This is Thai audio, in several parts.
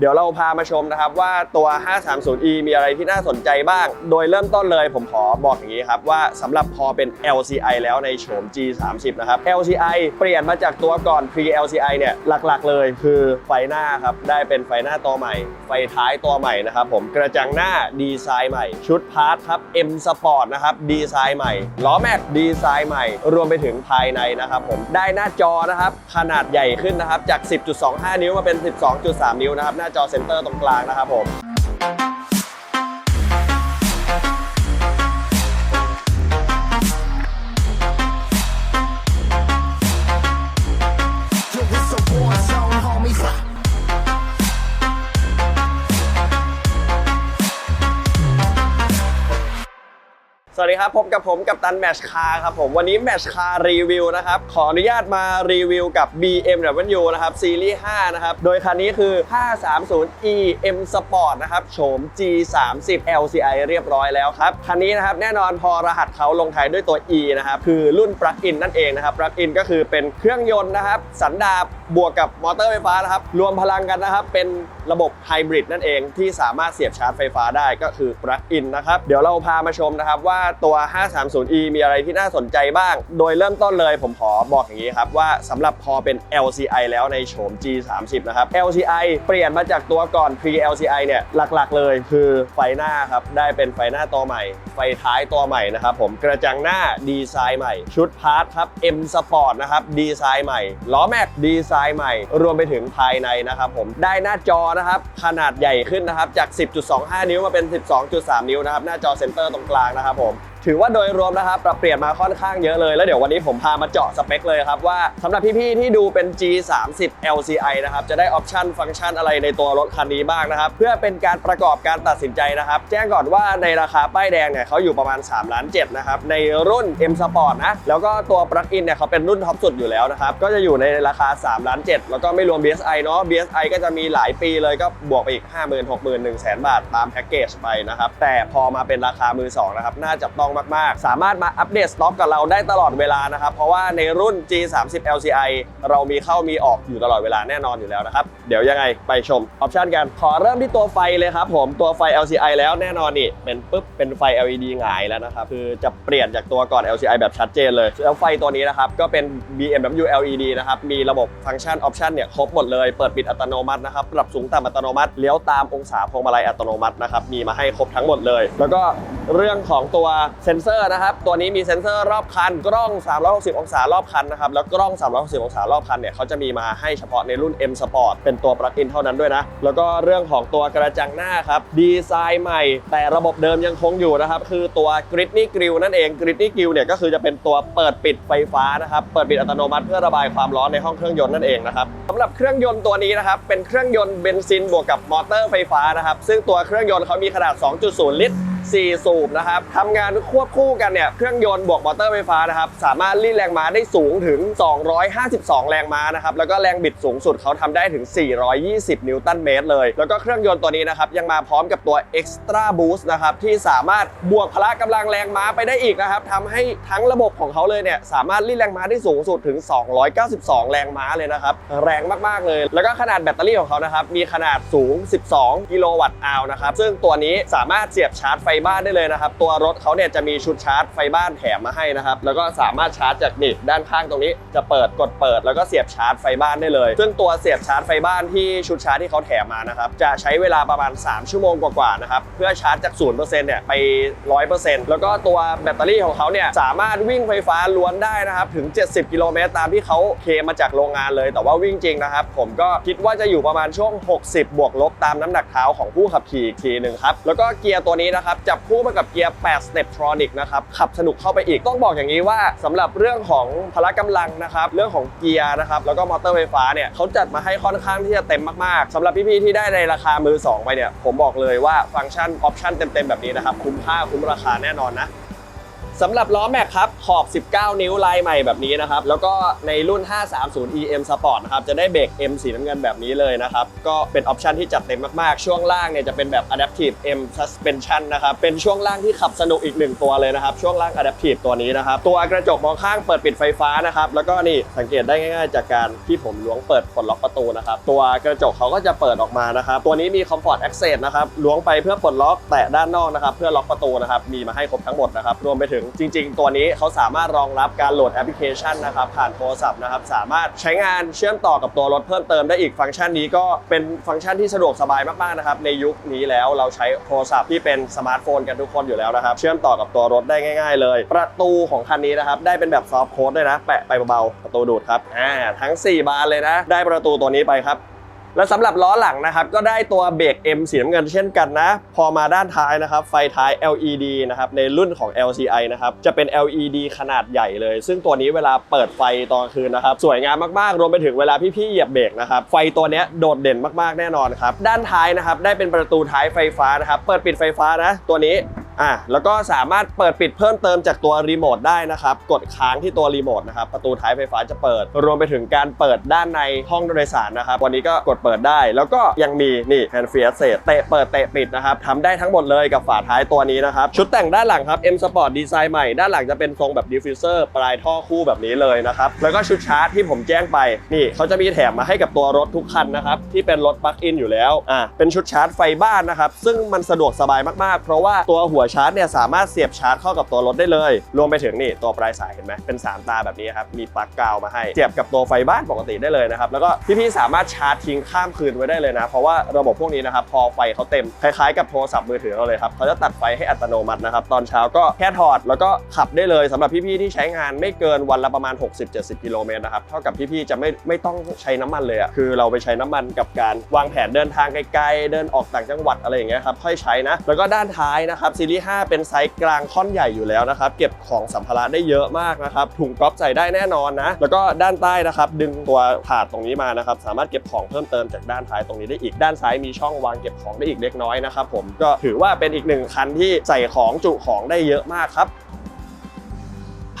เดี๋ยวเราพามาชมนะครับว่าตัว 530e มีอะไรที่น่าสนใจบ้าง โดยเริ่มต้นเลยผมขอบอกอย่างนี้ครับว่าสำหรับพอเป็น LCI แล้วในโฉม G30 นะครับ LCI เปลี่ยนมาจากตัวก่อน pre LCI เนี่ยหลักๆ เลยคือไฟหน้าครับ ได้เป็นไฟหน้าตัวใหม่ ไฟท้ายตัวใหม่นะครับผมกระจังหน้าดีไซน์ใหม่ ชุดพาร์ทครับ M Sport นะครับดีไซน์ใหม่ล้อแม็กดีไซน์ใหม่ รวมไปถึงภายในนะครับผมได้หน้าจอนะครับขนาดใหญ่ขึ้นนะครับจาก 10.25 นิ้วมาเป็น 12.3 นิ้วนะครับน้าจอเซ็นเตอร์ตรงกลางนะครับผม สวัสดีครับพบกับผมกับตันแมชคาครับผมวันนี้แมชคารีวิวนะครับขออนุญาตมารีวิวกับ BMW นะครับซีรีส์5นะครับโดยคันนี้คือ 530e M Sport นะครับโฉม G30 LCI เรียบร้อยแล้วครับคันนี้นะครับแน่นอนพอรหัสเขาลงท้ายด้วยตัว E นะครับคือรุ่นปลั๊กอินนั่นเองนะครับปลั๊กอินก็คือเป็นเครื่องยนต์นะครับสันดาปบวกกับมอเตอร์ไฟฟ้านะครับรวมพลังกันนะครับเป็น ระบบไฮบริดนั่นเองที่สามารถเสียบชาร์จไฟฟ้าได้ก็คือปลั๊กอินนะครับ เดี๋ยวเราพามาชมนะครับว่าตัว 530e มีอะไรที่น่าสนใจบ้าง โดยเริ่มต้นเลยผมขอบอกอย่างนี้ครับว่าสำหรับพอเป็น LCI แล้วในโฉม G30 นะครับ LCI เปลี่ยนมาจากตัวก่อน pre LCI เนี่ยหลักๆเลยคือไฟหน้าครับได้เป็นไฟหน้าตัวใหม่ ไฟท้ายตัวใหม่นะครับผมกระจังหน้าดีไซน์ใหม่ ชุดพาร์ทครับ M Sport นะครับดีไซน์ใหม่ล้อแม็กดีไซน์ใหม่ รวมไปถึงภายในนะครับผมได้หน้าจอนะครับ ขนาดใหญ่ขึ้นนะครับ จาก 10.25 นิ้วมาเป็น 12.3 นิ้วนะครับ หน้าจอเซ็นเตอร์ตรงกลางนะครับผม ถือว่าโดยรวมนะครับปรับเปลี่ยนมาค่อนข้างเยอะเลย แล้วเดี๋ยววันนี้ผมพามาเจาะสเปคเลยครับว่าสำหรับพี่ๆที่ดูเป็น G30 LCI นะครับจะได้ออปชันฟังก์ชันอะไรในตัวรถคันนี้บ้างนะครับเพื่อเป็นการประกอบการตัดสินใจนะครับ แจ้งก่อนว่าในราคาป้ายแดงเนี่ยเขาอยู่ประมาณ3ล้าน7นะครับในรุ่น M Sport นะแล้วก็ตัวปลั๊กอินเนี่ยเขาเป็นรุ่นท็อปสุดอยู่แล้วนะครับก็จะอยู่ในราคา3ล้าน7แล้วก็ไม่รวม BSI เนาะ BSI ก็จะมีหลายปีเลยก็บวกไปอีก 50,000 60,000 1 0 0 0 0 บาทตามแพ็กเกจไปนะครับแต่พอมาเป็นราคามือสองนะครับน่าจับต้องมากๆ สามารถมาอัปเดตสต็อกกับเราได้ตลอดเวลานะครับ เพราะว่าในรุ่น G30 LCI เรามีเข้ามีออกอยู่ตลอดเวลาแน่นอนอยู่แล้วนะครับ เดี๋ยวยังไงไปชมออปชันกัน ขอเริ่มที่ตัวไฟเลยครับผม ตัวไฟ LCI แล้วแน่นอนนี่เป็นปุ๊บเป็นไฟ LED หงายแล้วนะครับ คือจะเปลี่ยนจากตัวก่อน LCI แบบชัดเจนเลย แล้วไฟตัวนี้นะครับก็เป็น BMW LED นะครับ มีระบบฟังก์ชันออปชันเนี่ยครบหมดเลย เปิดปิดอัตโนมัตินะครับ ปรับสูงต่ำอัตโนมัติ เลี้ยวตามองศาพวงมาลัยอัตโนมัตินะครับ มีมาให้ครบทั้งหมดเลย แล้วก็เรื่องของตัวเซ็นเซอร์นะครับ ตัวนี้มีเซ็นเซอร์รอบคัน กล้อง 360 องศารอบคันนะครับ แล้วกล้อง 360 องศารอบคันเนี่ยเขาจะมีมาให้เฉพาะในรุ่น M Sport เป็นตัวปลั๊กอินเท่านั้นด้วยนะ แล้วก็เรื่องของตัวกระจังหน้าครับ ดีไซน์ใหม่ แต่ระบบเดิมยังคงอยู่นะครับ คือตัว Gridney Grill นั่นเอง Gridney Grill เนี่ยก็คือจะเป็นตัวเปิดปิดไฟฟ้านะครับ เปิดปิดอัตโนมัติเพื่อระบายความร้อนในห้องเครื่องยนต์นั่นเองนะครับสำหรับเครื่องยนต์ตัวนี้นะครับเป็นเครื่องยนต์เบนซินบวกกับมอเตอร์ไฟฟ้านะครับซึ่งตัวเครื่องยนต์เขามีขนาด 2.0 ลิตร 4 สูบนะครับทำงานควบคู่กันเนี่ยเครื่องยนต์บวกมอเตอร์ไฟฟ้านะครับสามารถรีดแรงม้าได้สูงถึง 252 แรงม้านะครับแล้วก็แรงบิดสูงสุดเขาทำได้ถึง 420 นิวตันเมตรเลย แล้วก็เครื่องยนต์ตัวนี้นะครับยังมาพร้อมกับตัว Extra Boost นะครับที่สามารถบวกพละกำลังแรงม้าไปได้อีกนะครับทำให้ทั้งระบบของเขาเลยเนี่ยสามารถรีดแรงม้าได้สูงสุดถึง 292 แรงม้าเลยนะครับแรงมากๆเลย แล้วก็ขนาดแบตเตอรี่ของเขานะครับมีขนาดสูง 12 กิโลวัตต์อาวนะครับซึ่งตัวนี้สามารถเสียบชาร์จไฟบ้านได้เลยนะครับ ตัวรถเขาเนี่ยจะมีชุดชาร์จไฟบ้านแถมมาให้นะครับ แล้วก็สามารถชาร์จจากนี่ด้านข้างตรงนี้จะเปิดกดเปิด แล้วก็เสียบชาร์จไฟบ้านได้เลย ซึ่งตัวเสียบชาร์จไฟบ้านที่ชุดชาร์จที่เขาแถมมานะครับ จะใช้เวลาประมาณ 3 ชั่วโมงกว่าๆนะครับ เพื่อชาร์จจาก0%เนี่ยไป 100%แล้วก็ตัวแบตเตอรี่ของเขาเนี่ยสามารถวิ่งไฟฟ้าล้วนได้นะครับถึง 70 กิโลเมตรตามที่เขาเคมาจากโรงงานเลย แต่ว่าวิ่งจริงนะครับ ผมก็คิดว่าจะอยู่ประมาณช่วง 60 บวกลบตามน้ำหนักเท้าของผู้ขับขี่อีกทีหนึ่งครับแล้วก็เกียร์ตัวนี้นะครับจับคู่มากับเกียร์ 8 Step Tronic นะครับ ขับสนุกเข้าไปอีก ต้องบอกอย่างนี้ว่าสำหรับเรื่องของพละกำลังนะครับ เรื่องของเกียร์นะครับ แล้วก็มอเตอร์ไฟฟ้าเนี่ยเขาจัดมาให้ค่อนข้างที่จะเต็มมากๆสำหรับพี่ๆที่ได้ในราคามือสองไปเนี่ย ผมบอกเลยว่าฟังก์ชันออปชันเต็มๆแบบนี้นะครับ คุ้มค่าคุ้มราคาแน่นอนนะ สำหรับล้อแม็กครับขอบ 19 นิ้วลายใหม่แบบนี้นะครับ แล้วก็ในรุ่น 530 EM Sport นะครับ จะได้เบรก M สีน้ำเงินแบบนี้เลยนะครับ ก็เป็นออปชันที่จัดเต็มมากๆ ช่วงล่างเนี่ยจะเป็นแบบ Adaptive M Suspension นะครับ เป็นช่วงล่างที่ขับสนุกอีกหนึ่งตัวเลยนะครับ ช่วงล่าง Adaptive ตัวนี้นะครับ ตัวกระจกมองข้างเปิดปิดไฟฟ้านะครับ แล้วก็นี่สังเกตได้ง่ายๆ จากการที่ผมล้วงเปิดปลดล็อกประตูนะครับ ตัวกระจกเขาก็จะเปิดออกมานะครับ ตัวนี้มี Comfort Access นะครับ ล้วงไปเพื่อปลดล็อกแตะด้านนอกนะครับ เพื่อล็อกประตูนะครับ มีมาให้ครบทั้งหมดนะครับ รวมไปถึงจริง ๆ ตัวนี้เขาสามารถรองรับการโหลดแอปพลิเคชันนะครับผ่านโทรศัพท์นะครับสามารถใช้งานเชื่อมต่อกับตัวรถเพิ่มเติมได้อีกฟังก์ชันนี้ก็เป็นฟังก์ชันที่สะดวกสบายมากๆนะครับในยุคนี้แล้วเราใช้โทรศัพท์ที่เป็นสมาร์ทโฟนกันทุกคนอยู่แล้วนะครับเชื่อมต่อกับตัวรถได้ง่าย ๆ เลย ประตูของคันนี้นะครับได้เป็นแบบซอฟต์โค้ดด้วยนะแปะไปเบาๆประตูดูดครับอ่าทั้ง 4 บานเลยนะ ได้ประตูตัวนี้ไปครับ และสำหรับล้อหลังนะครับก็ได้ตัวเบรก M สีน้ำเงินเช่นกันนะ พอมาด้านท้ายนะครับไฟท้าย LED นะครับในรุ่นของ LCI นะครับจะเป็น LED ขนาดใหญ่เลย ซึ่งตัวนี้เวลาเปิดไฟตอนคืนนะครับสวยงามมากๆ รวมไปถึงเวลาพี่ๆเหยียบเบรกนะครับไฟตัวนี้โดดเด่นมากๆแน่นอนครับด้านท้ายนะครับได้เป็นประตูท้ายไฟฟ้านะครับเปิดปิดไฟฟ้านะตัวนี้ อะแล้วก็สามารถเปิดปิดเพิ่มเติมจากตัวรีโมทได้นะครับ กดค้างที่ตัวรีโมทนะครับ ประตูท้ายไฟฟ้าจะเปิด รวมไปถึงการเปิดด้านในห้องโดยสารนะครับ วันนี้ก็กดเปิดได้ แล้วก็ยังมีนี่แฮนด์ฟรีเซตเตะเปิดเตะปิดนะครับทำได้ทั้งหมดเลยกับฝาท้ายตัวนี้นะครับ ชุดแต่งด้านหลังครับ M Sport ดีไซน์ใหม่ ด้านหลังจะเป็นทรงแบบดิฟฟิวเซอร์ปลายท่อคู่แบบนี้เลยนะครับ แล้วก็ชุดชาร์จที่ผมแจ้งไป นี่เขาจะมีแถมมาให้กับตัวรถทุกคันนะครับ ที่เป็นรถปลั๊กอินอยู่แล้ว อะเป็นชุดชาร์จไฟบ้านนะครับ ซึ่งมันสะดวกสบายมากๆ เพราะว่าตัวหัวชาร์จเนี่ยสามารถเสียบชาร์จเข้ากับตัวรถได้เลย รวมไปถึงนี่ตัวปลายสายเห็นไหมเป็น 3 ตาแบบนี้ครับ มีปลั๊กกาวมาให้ เสียบกับตัวไฟบ้านปกติได้เลยนะครับ แล้วก็พี่ๆสามารถชาร์จทิ้งข้ามคืนไว้ได้เลยนะ เพราะว่าระบบพวกนี้นะครับพอไฟเขาเต็มคล้ายๆกับโทรศัพท์มือถือเราเลยครับเขาจะตัดไฟให้อัตโนมัตินะครับตอนเช้าก็แค่ถอดแล้วก็ขับได้เลยสำหรับพี่ๆที่ใช้งานไม่เกินวันละประมาณ 60-70กิโลเมตรนะครับเท่ากับพี่ๆจะไม่ไม่ต้องใช้น้ำมันเลยอะคือเราไปใช้น้ำมันกับการวางแผนเดินทางไกลๆเดินออกต่างจังหวัดอะไรอย่างเงี้ยครับค่อยใช้นะแล้วก็ด้านท้ายนะครับซีรีที่ 5 เป็นไซส์กลางค่อนใหญ่อยู่แล้วนะครับ เก็บของสัมภาระได้เยอะมากนะครับถุงก๊อฟใส่ได้แน่นอนนะ แล้วก็ด้านใต้นะครับดึงตัวถาดตรงนี้มานะครับสามารถเก็บของเพิ่มเติมจากด้านท้ายตรงนี้ได้อีกด้านซ้ายมีช่องวางเก็บของได้อีกเล็กน้อยนะครับผมก็ถือว่าเป็นอีกหนึ่งคันที่ใส่ของจุของได้เยอะมากครับ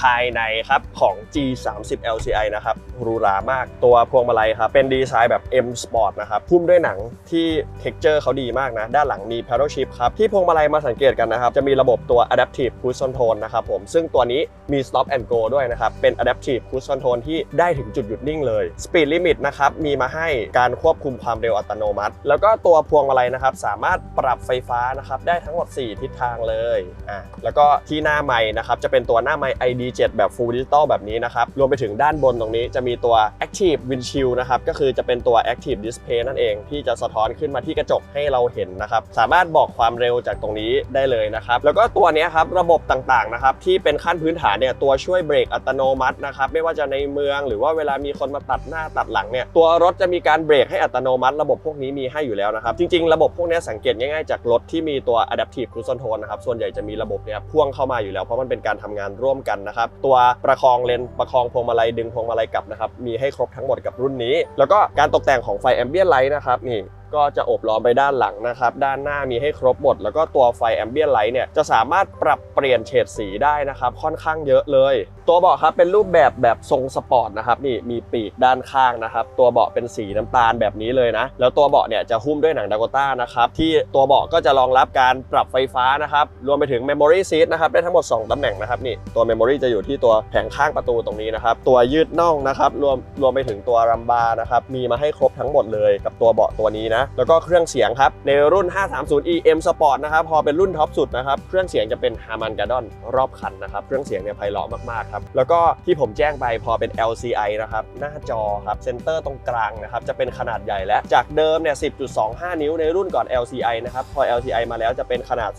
ภายในครับของ G30 LCI นะครับหรูหรามากตัวพวงมาลัยครับเป็นดีไซน์แบบ M Sport นะครับพุ่มด้วยหนังที่ texture เขาดีมากนะ ด้านหลังมี paddle shift ครับ ที่พวงมาลัยมาสังเกตกันนะครับ จะมีระบบตัว adaptive cruise control นะครับผม ซึ่งตัวนี้มี stop and go ด้วยนะครับ เป็น adaptive cruise control ที่ได้ถึงจุดหยุดนิ่งเลย speed limit นะครับ มีมาให้การควบคุมความเร็วอัตโนมัติ แล้วก็ตัวพวงมาลัยนะครับ สามารถปรับไฟฟ้านะครับ ได้ทั้งหมด 4 ทิศทางเลยอะแล้วก็ที่หน้าไม้นะครับ จะเป็นตัวหน้าไม้ ID ID7 แบบ Full Digital แบบนี้นะครับ รวมไปถึงด้านบนตรงนี้จะมีตัว Active Windshield นะครับ ก็คือจะเป็นตัว Active Display นั่นเองที่จะสะท้อนขึ้นมาที่กระจกให้เราเห็นนะครับ สามารถบอกความเร็วจากตรงนี้ได้เลยนะครับ แล้วก็ตัวนี้ครับระบบต่างๆนะครับที่เป็นขั้นพื้นฐานเนี่ยตัวช่วยเบรกอัตโนมัตินะครับไม่ว่าจะในเมืองหรือว่าเวลามีคนมาตัดหน้าตัดหลังเนี่ยตัวรถจะมีการเบรกให้อัตโนมัติ ระบบพวกนี้มีให้อยู่แล้วนะครับ จริง ๆ ระบบพวกนี้สังเกตง่ายๆจากรถที่มีตัว Adaptive Cruise Control นะครับส่วนใหญ่จะมีระบบเนี้ยพ่วงเข้ามาอยู่แล้วเพราะมันเป็นการทำงานร่วมกันนะครับตัวประคองเลนประคองพวงมาลัยดึงพวงมาลัยกลับนะครับมีให้ครบทั้งหมดกับรุ่นนี้ แล้วก็การตกแต่งของไฟแอมเบียนไลท์นะครับนี่ ก็จะอบล้อมไปด้านหลังนะครับ ด้านหน้ามีให้ครบหมด แล้วก็ตัวไฟแอมเบียนไลท์เนี่ยจะสามารถปรับเปลี่ยนเฉดสีได้นะครับ ค่อนข้างเยอะเลย ตัวเบาะครับเป็นรูปแบบแบบทรงสปอร์ตนะครับนี่มีปีกด้านข้างนะครับ ตัวเบาะเป็นสีน้ำตาลแบบนี้เลยนะ แล้วตัวเบาะเนี่ยจะหุ้มด้วยหนังดากต้านะครับที่ตัวเบาะก็จะรองรับการปรับไฟฟ้านะครับรวมไปถึง Memory Seat นะครับได้ทั้งหมด 2ตำแหน่งนะครับนี่ตัว Memory จะอยู่ที่ตัวแผงข้างประตูตรงนี้นะครับตัวยืดน่องนะครับรวมรวมไปถึงตัวรัมบาร์นะครับมีมาให้ครบทั้งหมดเลยกับตัวเบาะตัวนี้นะแล้วก็เครื่องเสียงครับ ในรุ่น 530 EM Sport นะครับ พอเป็นรุ่นท็อปสุดนะครับ เครื่องเสียงจะเป็น Harman Kardon รอบคันนะครับ เครื่องเสียงเนี่ยไพเราะมากๆครับ แล้วก็ที่ผมแจ้งไปพอเป็น LCI นะครับ หน้าจอครับเซนเตอร์ตรงกลางนะครับ จะเป็นขนาดใหญ่และ จากเดิมเนี่ย 10.25 นิ้วในรุ่นก่อน LCI นะครับ พอ LCI มาแล้วจะเป็นขนาด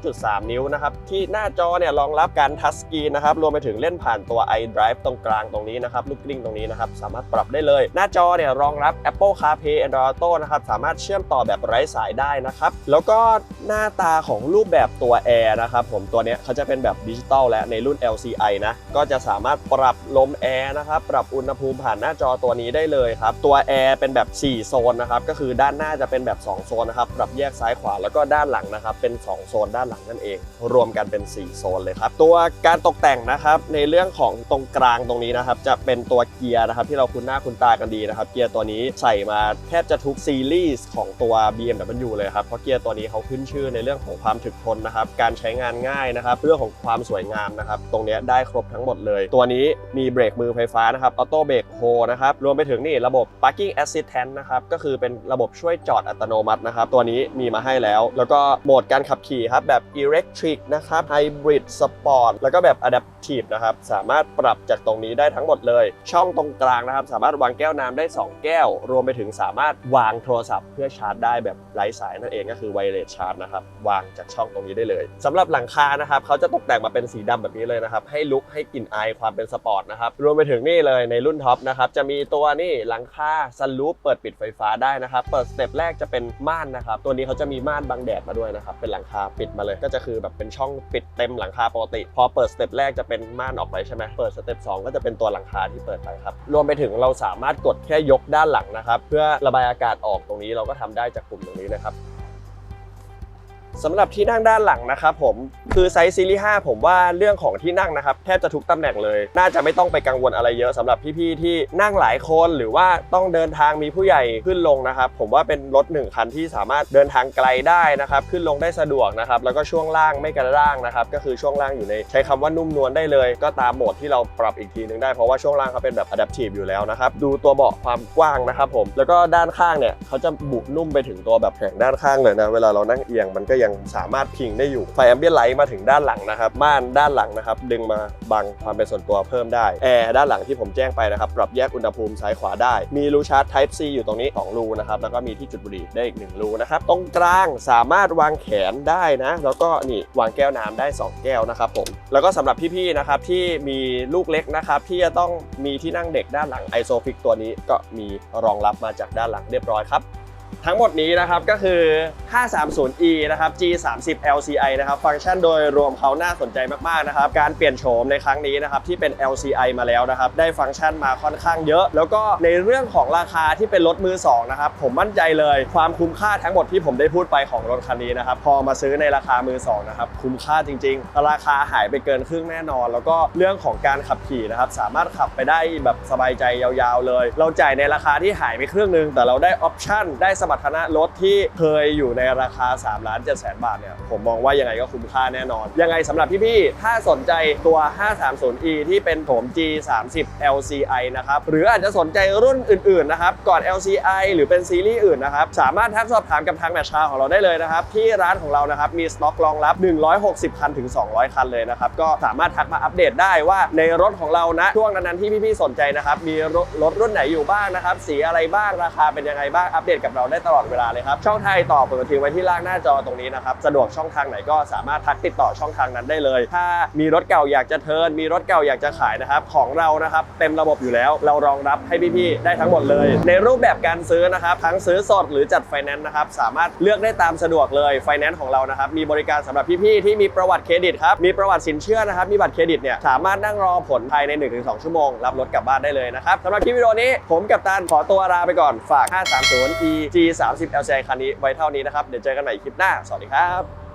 12.3 นิ้วนะครับ ที่หน้าจอเนี่ยรองรับการทัชสกรีนนะครับ รวมไปถึงเล่นผ่านตัว iDrive ตรงกลางตรงนี้นะครับ ลูกกลิ้งตรงนี้นะครับ สามารถปรับได้เลย หน้าจอเนี่ยรองรับ Apple CarPlay Android Auto นะครับสามารถารถเชื่อมต่อแบบไร้สายได้นะครับ แล้วก็หน้าตาของรูปแบบตัวแอร์นะครับผมตัวเนี้ยเขาจะเป็นแบบดิจิตอลและในรุ่น LCI นะก็จะสามารถปรับลมแอร์นะครับปรับอุณหภูมิผ่านหน้าจอตัวนี้ได้เลยครับตัวแอร์เป็นแบบ 4 โซนนะครับก็คือด้านหน้าจะเป็นแบบ 2 โซนนะครับปรับแยกซ้ายขวาแล้วก็ด้านหลังนะครับเป็น 2 โซนด้านหลังนั่นเอง รวมกันเป็น 4 โซนเลยครับตัวการตกแต่งนะครับในเรื่องของตรงกลางตรงนี้นะครับจะเป็นตัวเกียร์นะครับที่เราคุ้นหน้าคุ้นตากันดีนะครับเกียร์ตัวนี้ใส่มาแทบจะทุกซีรีส์ของตัว BMW เลยครับ เพราะเกียร์ตัวนี้เขาขึ้นชื่อในเรื่องของความถึกทนนะครับ การใช้งานง่ายนะครับ เรื่องของความสวยงามนะครับ ตรงนี้ได้ครบทั้งหมดเลย ตัวนี้มีเบรกมือไฟฟ้านะครับ ออโต้เบรกโฮนะครับ รวมไปถึงนี่ระบบ parking assistant นะครับ ก็คือเป็นระบบช่วยจอดอัตโนมัตินะครับ ตัวนี้มีมาให้แล้ว แล้วก็โหมดการขับขี่ครับ แบบ electric นะครับ hybrid sport แล้วก็แบบ adaptive นะครับ สามารถปรับจากตรงนี้ได้ทั้งหมดเลย ช่องตรงกลางนะครับ สามารถวางแก้วน้ำได้ 2 แก้ว รวมไปถึงสามารถวางโทรศัพท์เพื่อชาร์จได้แบบไร้สายนั่นเองก็คือ wireless charge นะครับวางจากช่องตรงนี้ได้เลยสำหรับหลังคานะครับเขาจะตกแต่งมาเป็นสีดำแบบนี้เลยนะครับให้ลุกให้กลิ่นอายความเป็นสปอร์ตนะครับรวมไปถึงนี่เลยในรุ่นท็อปนะครับจะมีตัวนี่หลังคาซันรูปเปิดปิดไฟฟ้าได้นะครับเปิดสเต็ปแรกจะเป็นม่านนะครับตัวนี้เขาจะมีม่านบังแดดมาด้วยนะครับเป็นหลังคาปิดมาเลย ก็จะคือแบบเป็นช่องปิดเต็มหลังคาปกติ พอเปิดสเต็ปแรกจะเป็นม่านออกไปใช่ไหมเปิดสเต็ปสองก็จะเป็นตัวหลังคาที่เปิดไปครับรวมไปถึงเราสามารถกดแค่ยกด้านหลังนะครับเพื่อระบายอากาศออกตรงนี้เราก็ทำได้จากกลุ่มตรงนี้นะครับ สำหรับที่นั่งด้านหลังนะครับผมคือไซส์ซีรีส์5ผมว่าเรื่องของที่นั่งนะครับแทบจะทุกตำแหน่งเลย น่าจะไม่ต้องไปกังวลอะไรเยอะสำหรับพี่ๆที่นั่งหลายคนหรือว่าต้องเดินทางมีผู้ใหญ่ขึ้นลงนะครับ ผมว่าเป็นรถหนึ่งคันที่สามารถเดินทางไกลได้นะครับ ขึ้นลงได้สะดวกนะครับ แล้วก็ช่วงล่างไม่กระด้างนะครับ ก็คือช่วงล่างอยู่ในใช้คำว่านุ่มนวลได้เลย ก็ตามโหมดที่เราปรับอีกทีนึงได้เพราะว่าช่วงล่างเขาเป็นแบบ adaptive อยู่แล้วนะครับดูตัวเบาะความกว้างนะครับ ผมแล้วก็ด้านข้างเนี่ยเขาจะบุนุ่มไปถึงตัวแบบแผงด้านข้างเลยนะเวลาเรานั่งเอียงมันก็ยังสามารถพิงได้อยู่ไฟแอมเบียนไลท์มาถึงด้านหลังนะครับม่านด้านหลังนะครับดึงมาบังความเป็นส่วนตัวเพิ่มได้แอร์ด้านหลังที่ผมแจ้งไปนะครับปรับแยกอุณหภูมิซ้ายขวาได้ มีรูชาร์จ Type C อยู่ตรงนี้2รูนะครับแล้วก็มีที่จุดบุหรี่ได้อีก1รูนะครับตรงกลางสามารถวางแขนได้นะ แล้วก็นี่วางแก้วน้ำได้ 2 แก้วนะครับผมแล้วก็สำหรับพี่ๆนะครับที่มีลูกเล็กนะครับที่จะต้องมีที่นั่งเด็กด้านหลัง Isofix ตัวนี้ก็มีรองรับมาจากด้านหลังเรียบร้อยครับ ทั้งหมดนี้นะครับก็คือ 530e นะครับ G30 LCI นะครับฟังก์ชันโดยรวมเขาน่าสนใจมากๆนะครับการเปลี่ยนโฉมในครั้งนี้นะครับที่เป็น LCI มาแล้วนะครับได้ฟังก์ชันมาค่อนข้างเยอะ แล้วก็ในเรื่องของราคาที่เป็นรถมือสองนะครับผมมั่นใจเลยความคุ้มค่าทั้งหมดที่ผมได้พูดไปของรถคันนี้นะครับพอมาซื้อในราคามือสองนะครับคุ้มค่าจริง ๆ ราคาหายไปเกินครึ่งแน่นอน แล้วก็เรื่องของการขับขี่นะครับสามารถขับไปได้แบบสบายใจยาวๆเลย เราจ่ายในราคาที่หายไปครึ่งนึงแต่เราได้ออปชั่นได้สมรรถนะรถที่เคยอยู่ในราคา3ล้าน7แสนบาทเนี่ยผมมองว่ายังไงก็คุ้มค่าแน่นอน ยังไงสำหรับพี่ๆถ้าสนใจตัว 530e ที่เป็นโถม G30 LCI นะครับหรืออาจจะสนใจรุ่นอื่นๆนะครับก่อน LCI หรือเป็นซีรีส์อื่นนะครับสามารถทักสอบถามกับทางแมชชาของเราได้เลยนะครับที่ร้านของเรานะครับมีสต็อกรองรับ 160 คันถึง 200 คันเลยนะครับก็สามารถทักมาอัปเดตได้ว่าในรถของเรานะช่วงนั้นๆที่พี่ๆสนใจนะครับมีรถรุ่นไหนอยู่บ้างนะครับสีอะไรบ้างราคาเป็นยังไงบ้างอัปเดตกับเราได้ตลอดเวลาเลยครับช่องไทางต่อเปิดทิ้งไว้ที่ล่างหน้าจอตรงนี้นะครับ สะดวกช่องทางไหนก็สามารถทักติดต่อช่องทางนั้นได้เลย ถ้ามีรถเก่าอยากจะเทิร์นมีรถเก่าอยากจะขายนะครับ ของเรานะครับเต็มระบบอยู่แล้ว เรารองรับให้พี่ๆได้ทั้งหมดเลย ในรูปแบบการซื้อนะครับ ทั้งซื้อสดหรือจัดไฟแนนซ์นะครับสามารถเลือกได้ตามสะดวกเลยไฟแนนซ์ของเรานะครับมีบริการสำหรับพี่ๆที่มีประวัติเครดิตครับมีประวัติสินเชื่อนะครับมีบัตรเครดิตเนี่ยสามารถนั่งรอผลภายใน 1-2 ชั่วโมงรับรถกลับบ้านได้เลยนะครับสำหรับคลิปวิดีโอนี้ผมกับตันขอตัวลาไปก่อนฝาก 530 e G30 l c คันนี้ไว้เท่านี้นะครับ เดี๋ยวเจอกันใหม่คลิปหน้า สวัสดีครับ